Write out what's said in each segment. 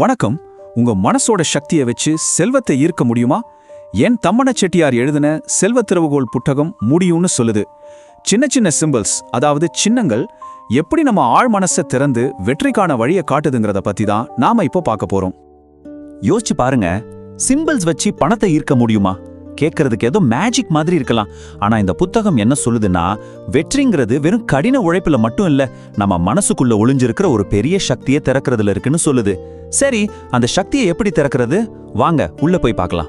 வணக்கம். உங்க மனசோட சக்தியை வச்சு செல்வத்தை ஈர்க்க முடியுமா? என் தம்மன செட்டியார் எழுதின செல்வத் திறவுகோல் புத்தகம் முடியும்னு சொல்லுது. சின்ன சின்ன சிம்பிள்ஸ் அதாவது சின்னங்கள் எப்படி நம்ம ஆழ் மனசை திறந்து வெற்றிக்கான வழியை காட்டுதுங்கிறத பத்தி தான் நாம இப்போ பார்க்க போறோம். யோசிச்சு பாருங்க சிம்பிள்ஸ் வச்சு பணத்தை ஈர்க்க முடியுமா? கேட்கறதுக்கு ஏதோ மேஜிக் மாதிரி இருக்கலாம். ஆனா இந்த புத்தகம் என்ன சொல்லுதுன்னா வெற்றிங்கிறது வெறும் கடின உழைப்புல மட்டும் இல்ல நம்ம மனசுக்குள்ள ஒளிஞ்சிருக்கிற ஒரு பெரிய சக்தியை திறக்கிறதுல இருக்குன்னு சொல்லுது. சரி அந்த சக்தியை எப்படி திறக்கிறது? வாங்க உள்ள போய் பார்க்கலாம்.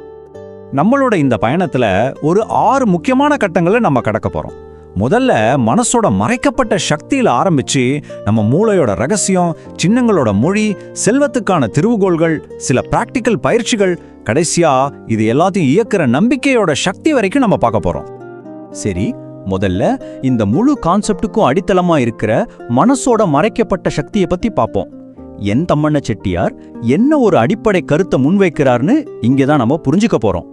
நம்மளோட இந்த பயணத்துல ஒரு ஆறு முக்கியமான கட்டங்களை நம்ம கடக்க போறோம். முதல்ல மனசோட மறைக்கப்பட்ட சக்தியில் ஆரம்பிச்சு நம்ம மூளையோட ரகசியம் சின்னங்களோட மொழி செல்வத்துக்கான திருவுகோள்கள் சில பிராக்டிக்கல் பயிற்சிகள் கடைசியா இது எல்லாத்தையும் இயக்குற நம்பிக்கையோட சக்தி வரைக்கும் நம்ம பார்க்க போறோம். சரி முதல்ல இந்த முழு கான்செப்டுக்கும் அடித்தளமா இருக்கிற மனசோட மறைக்கப்பட்ட சக்தியை பத்தி பார்ப்போம். என் தம்மண்ண செட்டியார் என்ன ஒரு அடிப்படை கருத்தை முன்வைக்கிறார்னு இங்கே தான் நம்ம புரிஞ்சுக்க போறோம்.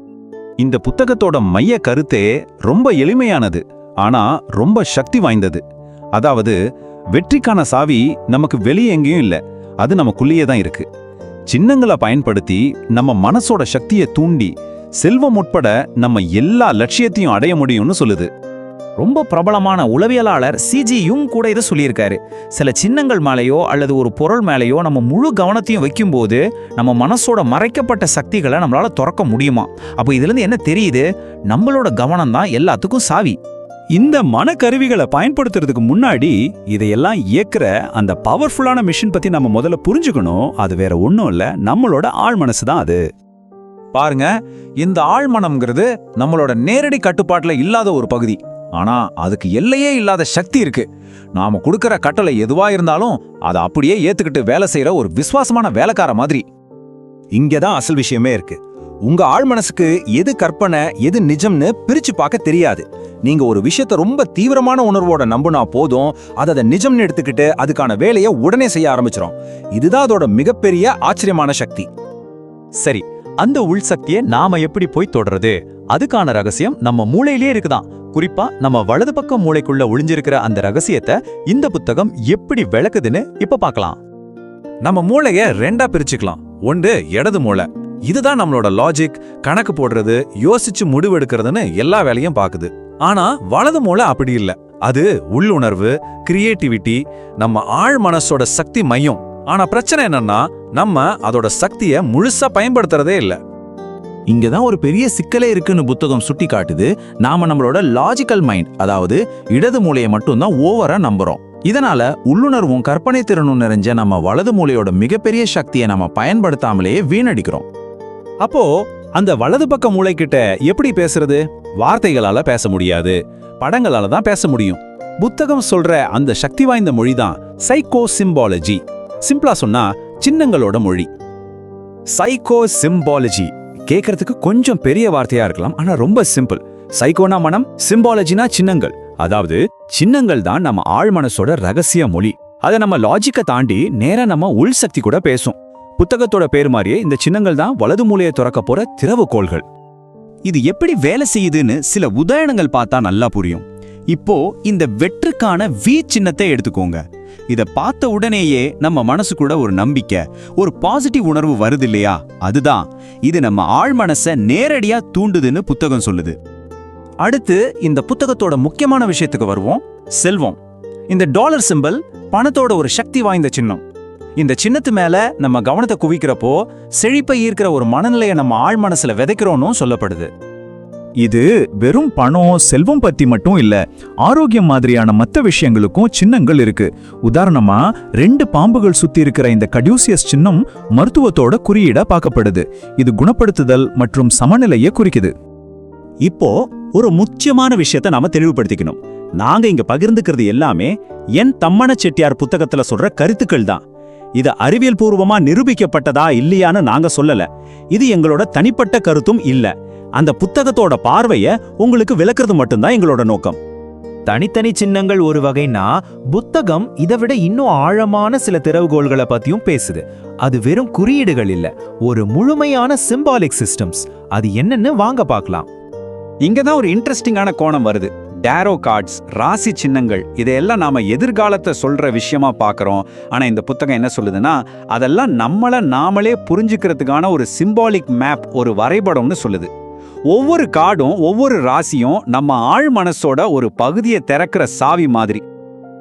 இந்த புத்தகத்தோட மைய கருத்தே ரொம்ப எளிமையானது. ஆனா ரொம்ப சக்தி வாய்ந்தது. அதாவது வெற்றிக்கான சாவி நமக்கு வெளியே எங்கேயும் இல்ல. அது நமக்குள்ளேயே தான் இருக்கு. சின்னங்களை பயன்படுத்தி நம்ம மனசோட சக்தியை தூண்டி செல்வம் உட்பட நம்ம எல்லா லட்சியத்தையும் அடைய முடியும்னு சொல்லுது. ரொம்ப பிரபலமான உளவியலாளர் சிஜி யுங் கூட இதை சொல்லியிருக்காரு. சில சின்னங்கள் மேலேயோ அல்லது ஒரு பொருள் மேலேயோ நம்ம முழு கவனத்தையும் வைக்கும்போது நம்ம மனசோட மறைக்கப்பட்ட சக்திகளை நம்மளால திறக்க முடியுமா? அப்போ இதுலேருந்து என்ன தெரியுது? நம்மளோட கவனம் தான் எல்லாத்துக்கும் சாவி. இந்த மனக்கருவிகளை பயன்படுத்துறதுக்கு முன்னாடி இதையெல்லாம் இயக்குற அந்த பவர்ஃபுல்லான மிஷின் பத்தி நம்ம முதல்ல புரிஞ்சுக்கணும். அது வேற ஒன்றும் இல்லை. நம்மளோட ஆள் மனசு தான் அது. பாருங்க இந்த ஆழ்மனம்ங்கிறது நம்மளோட நேரடி கட்டுப்பாட்டில் இல்லாத ஒரு பகுதி. ஆனா அதுக்கு எல்லையே இல்லாத சக்தி இருக்கு. நாம கொடுக்கற கட்டளை எதுவா இருந்தாலும் அதை அப்படியே ஏத்துக்கிட்டு வேலை செய்யற ஒரு விசுவாசமான வேலைக்கார மாதிரி. இங்கதான் அசல் விஷயமே இருக்கு. உங்க ஆழ்மனசுக்கு எது கற்பனை எது நிஜம்னு பிரிச்சு பார்க்க தெரியாது. நீங்க ஒரு விஷயத்த ரொம்ப தீவிரமான உணர்வோட நம்புனா போதும் அதை அதை நிஜம்னு எடுத்துக்கிட்டு அதுக்கான வேலையை உடனே செய்ய ஆரம்பிச்சிரும். இதுதான் அதோட மிகப்பெரிய ஆச்சரியமான சக்தி. சரி அந்த உள் சக்தியை நாம எப்படி போய் தொடறது? அதுக்கான ரகசியம் நம்ம மூளையிலே இருக்குதான். குறிப்பா நம்ம வலது பக்கம் மூளைக்குள்ள ஒளிஞ்சிருக்கிற அந்த ரகசியத்தை இந்த புத்தகம் எப்படி விளக்குதுன்னு இப்ப பார்க்கலாம். நம்ம மூளைய ரெண்டா பிரிச்சுக்கலாம். ஒன்று இடது மூளை. இதுதான் நம்மளோட லாஜிக் கணக்கு போடுறது யோசிச்சு முடிவெடுக்கிறதுன்னு எல்லா வேலையும் பாக்குது. ஆனா வலது மூளை அப்படி இல்லை. அது உள்ளுணர்வு கிரியேட்டிவிட்டி நம்ம ஆழ் மனசோட சக்தி மையம். ஆனா பிரச்சனை என்னன்னா நம்ம அதோட சக்தியை முழுசா பயன்படுத்துறதே இல்லை. இங்கதான் ஒரு பெரிய சிக்கலே இருக்குன்னு புத்தகம் சுட்டி காட்டுது. நாம நம்மளோட லாஜிக்கல் மைண்ட் அதாவது இடது மூலையை மட்டும்தான் ஓவரா நம்புறோம். இதனால உள்ளுணர்வும் கற்பனை திறனும் நிறைஞ்ச நம்ம வலது மூலையோட மிகப்பெரிய சக்தியை நம்ம பயன்படுத்தாமலேயே வீணடிக்கிறோம். அப்போ அந்த வலது பக்க மூளைக்கிட்ட எப்படி பேசுறது? வார்த்தைகளால பேச முடியாது. படங்களால தான் பேச முடியும். புத்தகம் சொல்ற அந்த சக்தி வாய்ந்த மொழி தான் சைக்கோ சிம்பாலஜி சிம்பிளா சொன்னா சின்னங்களோட மொழி. சைக்கோ சிம்பாலஜி கேட்கறதுக்கு கொஞ்சம் பெரிய வார்த்தையா இருக்கலாம் ஆனா ரொம்ப சிம்பிள் சைக்கோனா மனம் சிம்பாலஜினா சின்னங்கள். அதாவது சின்னங்கள் தான் நம்ம ஆழ்மனசோட ரகசிய மொழி. அதை நம்ம லாஜிக்கை தாண்டி நேரா நம்ம உள் சக்தி கூட பேசும். புத்தகத்தோட பேர் மாதிரியே இந்த சின்னங்கள் தான் வலது மூலையை துறக்க போற திறவுகோள்கள் இது எப்படி வேலை செய்யுதுன்னு சில உதாரணங்கள் பார்த்தா நல்லா புரியும். இப்போ இந்த வெற்றுக்கான வி சின்னத்தை எடுத்துக்கோங்க. இதை பார்த்த உடனேயே நம்ம மனசுக்குள்ள ஒரு நம்பிக்கை ஒரு பாசிட்டிவ் உணர்வு வருது இல்லையா? அதுதான். இது நம்ம ஆழ் மனசை நேரடியா தூண்டுதுன்னு புத்தகம் சொல்லுது. அடுத்து இந்த புத்தகத்தோட முக்கியமான விஷயத்துக்கு வருவோம். செல்வம். இந்த டாலர் சிம்பல் பணத்தோட ஒரு சக்தி வாய்ந்த சின்னம். இந்த சின்னத்து மேல நம்ம கவனத்தை குவிக்கிறப்போ செழிப்பை ஈர்க்கிற ஒரு மனநிலையை நம்ம ஆழ் மனசுல விதைக்கிறோம்னு சொல்லப்படுது. இது வெறும் பணம் செல்வம் பத்தி மட்டும் இல்ல ஆரோக்கியம் மாதிரியான மத்த விஷயங்களுக்கும் சின்னங்கள் இருக்கு. உதாரணமா ரெண்டு பாம்புகள் சுத்தி இருக்கிற இந்த கடியூசியஸ் சின்னம் மருத்துவத்தோட குறியீடா பார்க்கப்படுது. இது குணப்படுத்துதல் மற்றும் சமநிலையை குறிக்குது. இப்போ ஒரு முக்கியமான விஷயத்தை நாம தெளிவுபடுத்திக்கணும். நாங்க இங்க பகிர்ந்துக்கிறது எல்லாமே என் தம்மன செட்டியார் புத்தகத்துல சொல்ற கருத்துக்கள் தான். இது அறிவியல் பூர்வமா நிரூபிக்கப்பட்டதா இல்லையான்னு நாங்க சொல்லல. இது எங்களோட தனிப்பட்ட கருத்தும் இல்ல. அந்த புத்தகத்தோட பார்வைய உங்களுக்கு விளக்குறது மட்டும்தான் எங்களோட நோக்கம். தனித்தனி சின்னங்கள் ஒரு வகைனா புத்தகம் இதை விட இன்னும் ஆழமான சில திறவுகோள்களை பத்தியும் பேசுது. அது வெறும் குறியீடுகள் இல்ல ஒரு முழுமையான சிம்பாலிக் சிஸ்டம்ஸ் அது என்னன்னு வாங்க பார்க்கலாம். இங்க தான் ஒரு இன்ட்ரெஸ்டிங்கான கோணம் வருது. டேரோ கார்ட்ஸ் ராசி சின்னங்கள் இதையெல்லாம் நாம் எதிர்காலத்தை சொல்கிற விஷயமா பார்க்குறோம். ஆனால் இந்த புத்தகம் என்ன சொல்லுதுன்னா அதெல்லாம் நம்மளை நாமளே புரிஞ்சுக்கிறதுக்கான ஒரு சிம்பாலிக் மேப் ஒரு வரைபடம்னு சொல்லுது. ஒவ்வொரு கார்டும் ஒவ்வொரு ராசியும் நம்ம ஆழ் மனசோட ஒரு பகுதியை திறக்கிற சாவி மாதிரி.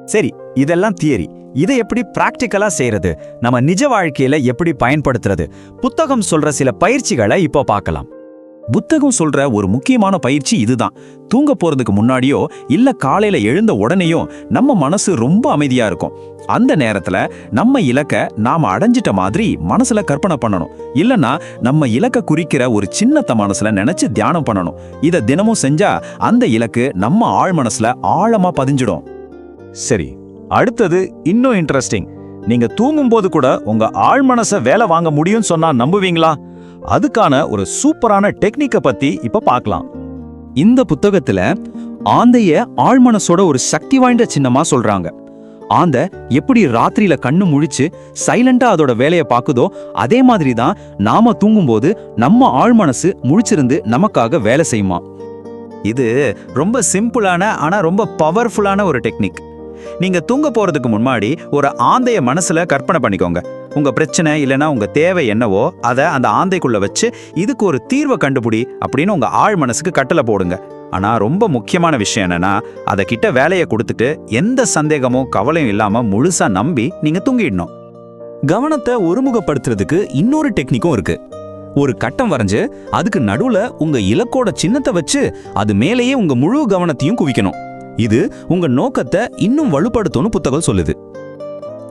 சரி இதெல்லாம் தியரி. இதை எப்படி பிராக்டிக்கலாக செய்யறது நம்ம நிஜ வாழ்க்கையில் எப்படி பயன்படுத்துறது? புத்தகம் சொல்ற சில பயிற்சிகளை இப்போ பார்க்கலாம். புத்தகம் சொல்ற ஒரு முக்கியமான பயிற்சி இதுதான். தூங்க போறதுக்கு முன்னாடியோ இல்ல காலையில எழுந்த உடனேயோ நம்ம மனசு ரொம்ப அமைதியா இருக்கும். அந்த நேரத்துல நம்ம இலக்க நாம அடைஞ்சிட்ட மாதிரி மனசுல கற்பனை பண்ணணும். இல்லனா நம்ம இலக்க குறிக்கிற ஒரு சின்னத்த மனசுல நினைச்சு தியானம் பண்ணணும். இத தினமும் செஞ்சா அந்த இலக்கு நம்ம ஆழ் மனசுல ஆழமா பதிஞ்சிடும். சரி அடுத்தது இன்னும் இன்ட்ரெஸ்டிங் நீங்க தூங்கும்போது கூட உங்க ஆழ்மனச வேலை வாங்க முடியும்னு சொன்னா நம்புவீங்களா? அதுக்கான ஒரு சூப்பரான டெக்னிக்கை பத்தி இப்ப பார்க்கலாம். இந்த புத்தகத்துல ஆந்தைய ஆழ்மனசோட ஒரு சக்தி வாய்ந்த சின்னமா சொல்றாங்க. ஆந்த எப்படி ராத்திரியில கண்ணு முழிச்சு சைலண்டா அதோட வேலையை பார்க்குதோ அதே மாதிரி தான் நாம தூங்கும்போது நம்ம ஆழ்மனசு முழிச்சிருந்து நமக்காக வேலை செய்யுமா. இது ரொம்ப சிம்பிளான ஆனா ரொம்ப பவர்ஃபுல்லான ஒரு டெக்னிக். நீங்க தூங்க போறதுக்கு முன்னாடி ஒரு ஆந்தைய மனசுல கற்பனை பண்ணிக்கோங்க. உங்க பிரச்சனை இல்லைன்னா உங்க தேவை என்னவோ அதை அந்த ஆந்தைக்குள்ள வச்சு இதுக்கு ஒரு தீர்வை கண்டுபிடி அப்படின்னு உங்க ஆழ் மனசுக்கு கட்டளை போடுங்க. ஆனா ரொம்ப முக்கியமான விஷயம் என்னன்னா அதை கிட்ட வேலையை கொடுத்துட்டு எந்த சந்தேகமும் கவலையும் இல்லாம முழுசா நம்பி நீங்க தூங்கிடணும். கவனத்தை ஒருமுகப்படுத்துறதுக்கு இன்னொரு டெக்னிக்கும் இருக்கு. ஒரு கட்டம் வரைஞ்சு அதுக்கு நடுவுல உங்க இலக்கோட சின்னத்தை வச்சு அது மேலேயே உங்க முழு கவனத்தையும் குவிக்கணும். இது உங்க நோக்கத்தை இன்னும் வலுப்படுத்தும்னு புத்தகம் சொல்லுது.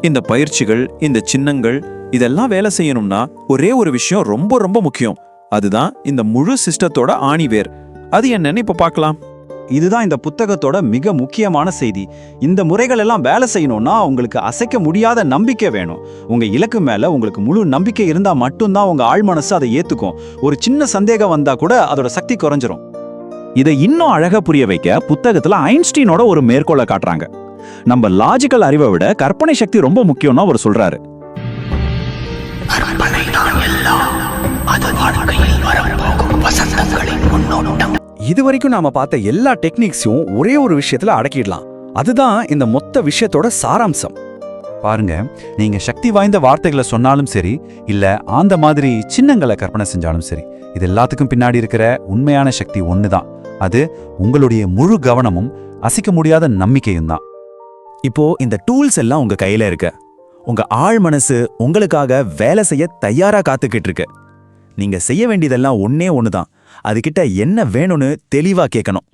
இந்த பயிற்சிகள் இந்த சின்னங்கள் இதெல்லாம் வேலை செய்யணும்னா ஒரே ஒரு விஷயம் ரொம்ப ரொம்ப முக்கியம். அதுதான் இந்த முழு சிஸ்டத்தோட ஆணிவேர். அது என்னன்னு இப்ப பார்க்கலாம். இதுதான் இந்த புத்தகத்தோட மிக முக்கியமான செய்தி. இந்த முறைகள் எல்லாம் வேலை செய்யணும்னா உங்களுக்கு அசைக்க முடியாத நம்பிக்கை வேணும். உங்க இலக்கு மேல உங்களுக்கு முழு நம்பிக்கை இருந்தா மட்டும்தான் உங்க ஆழ் மனசு அதை ஏத்துக்கும். ஒரு சின்ன சந்தேகம் வந்தா கூட அதோட சக்தி குறைஞ்சிரும். இதை இன்னும் அழகா புரிய வைக்க புத்தகத்துல ஐன்ஸ்டீனோட ஒரு மேற்கோளை காட்டுறாங்க. நம்ம லாஜிக்கல் அறிவை விட கற்பனை சக்தி ரொம்ப முக்கியம்னு அவர் சொல்றாரு. இது வரைக்கும் நாம பார்த்த எல்லா டெக்னிக்ஸையும் ஒரே ஒரு விஷயத்துல அடக்கிடலாம். அதுதான் இந்த மொத்த விஷயத்தோட சாராம்சம். பாருங்க நீங்க சக்தி வாய்ந்த வார்த்தைகளை சொன்னாலும் சரி இல்ல ஆந்த மாதிரி சின்னங்களை கற்பனை செஞ்சாலும் சரி இது எல்லாத்துக்கும் பின்னாடி இருக்கிற உண்மையான சக்தி ஒண்ணுதான். அது உங்களுடைய முழு கவனமும் அசைக்க முடியாத நம்பிக்கையும் தான் இப்போ இந்த டூல்ஸ் எல்லாம் உங்க கையில இருக்கு. உங்க ஆள் மனசு உங்களுக்காக வேலை செய்ய தயாரா காத்துக்கிட்டு இருக்கு. நீங்க செய்ய வேண்டியதெல்லாம் ஒன்னே ஒண்ணுதான். அதுகிட்ட என்ன வேணும்னு தெளிவா கேட்கணும்